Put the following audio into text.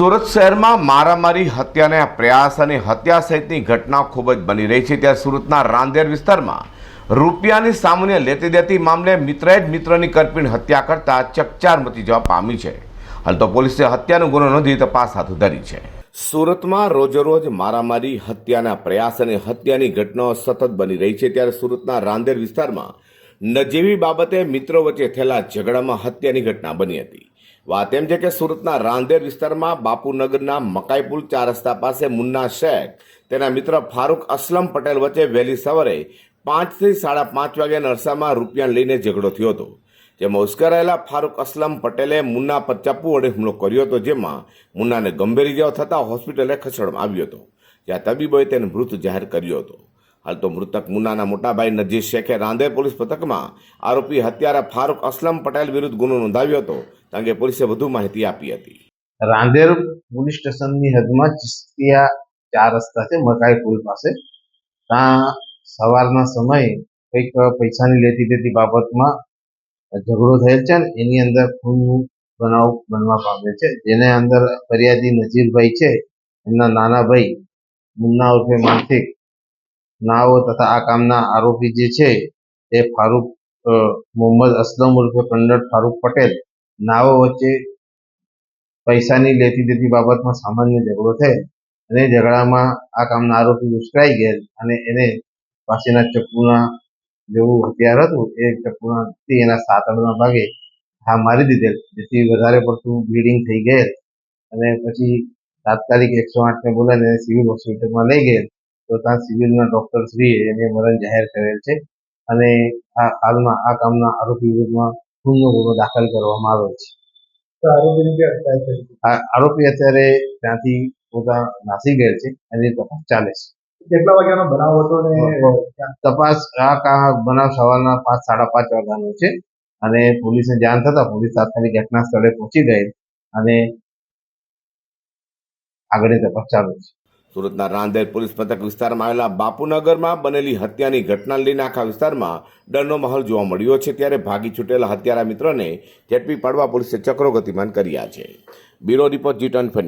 સુરત શહેરમાં મારામારી, હત્યાના પ્રયાસ અને હત્યા સહિતની ઘટના ખૂબ જ બની રહી છે. ત્યારે સુરતના રાંદેર વિસ્તારમાં રૂપિયાની સામાન્ય લેતી દેતી મામલે મિત્રએ જ મિત્રની કરપીણ હત્યા કરતા ચકચાર મચી જવા પામી છે. હાલ તો પોલીસે હત્યાનો ગુનો નોંધી તપાસ હાથ ધરી છે. સુરતમાં રોજેરોજ મારામારી, હત્યાના પ્રયાસ અને હત્યાની ઘટનાઓ સતત બની રહી છે. ત્યારે સુરતના રાંદેર વિસ્તારમાં નજીવી બાબતે મિત્રો વચ્ચે થયેલા ઝઘડામાં હત્યાની ઘટના બની હતી. વાત એમ છે કે સુરતના રાંદેર વિસ્તારમાં બાપુનગરના મકાઈપુલ ચાર રસ્તા પાસે મુન્ના શેખ, તેના મિત્ર ફારૂક અસલમ પટેલ વચ્ચે વહેલી સવારે પાંચથી સાડા પાંચ વાગ્યાના અરસામાં રૂપિયા લઈને ઝઘડો થયો હતો. જેમાં ઉશ્કેરાયેલા ફારૂક અસલમ પટેલે મુન્ના પર ચપ્પુ વડે હુમલો કર્યો હતો, જેમાં મુન્નાને ગંભીર ઇજાઓ થતાં હોસ્પિટલે ખસેડવામાં આવ્યો હતો. જ્યાં તબીબોએ તેને મૃત જાહેર કર્યો હતો. હાલ તો મૃતક મુન્નાના મોટાભાઈ નજીર શેખે રાંદેર પોલીસ પથકમાં આરોપી હત્યારા ફારૂક અસલમ પટેલ વિરુદ્ધ ગુનો નોંધાવ્યો હતો. તે અંગે પોલીસે વધુ માહિતી આપી હતી. રાંદેર પોલીસ સ્ટેશનની હદમાં ચિસ્તિયા ચાર રસ્તા છે, મકાઈ પુલ પાસે. ત્યાં સવારના સમયે કંઈક પૈસાની લેતી દેતી બાબતમાં ઝઘડો થયેલ છે એની અંદર ખૂનનું બનાવ બનવા પામે છે. જેને અંદર ફરિયાદી નજીરભાઈ છે, એમના નાના ભાઈ મુન્ના ઉર્ફે માનસિક નાઓ તથા આ કામના આરોપી જે છે, એ ફારૂક મોહમ્મદ અસલમ ઉર્ફે કંડર ફારૂક પટેલ નાઓ વચ્ચે પૈસાની લેતી દેતી બાબતમાં સામાન્ય ઝઘડો થયેલ અને ઝઘડામાં આ કામના આરોપી ઉશ્કેરાઈ ગયેલ અને એને પાસેના ચપ્પુના જેવું હથિયાર હતું એ ચપ્પુના થી એના સાતડના ભાગે હા મારી દીધેલ. જેથી વધારે પડતું બ્લીડિંગ થઈ ગયેલ અને પછી તાત્કાલિક એકસો આઠને બોલાવીને સિવિલ હોસ્પિટલમાં લઈ ગયેલ. તો ત્યાં સિવિલના ડૉક્ટર શ્રીએ એને મરણ જાહેર કરેલ છે અને આ હાલમાં આ કામના આરોપી વિરુદ્ધમાં ખૂનનો ગુનો દાખલ કરવામાં આવ્યો છે. આરોપી અત્યારે ત્યાંથી પોતા નાસી ગયેલ છે. અને તપાસ ચાલે છે. કેટલા વાગ્યાનો બનાવ હતો ને તપાસ આ કા બનાવ સવારના પાંચ સાડા પાંચ વાગ્યાનો છે. અને પોલીસને જાણ થતા પોલીસ તાત્કાલિક ઘટના સ્થળે પહોંચી ગઈ. અને આગળની તપાસ ચાલુ છે. સુરતના રાંદેર પોલીસ મથક વિસ્તારમાં આવેલા બાપુનગરમાં બનેલી હત્યાની ઘટનાને લઈને આખા વિસ્તારમાં ડરનો માહોલ જોવા મળ્યો છે ત્યારે ભાગી છૂટેલા હત્યારા મિત્રને ઝડપી પાડવા પોલીસે ચક્રો ગતિમાન કર્યા છે. Bureau report G twenty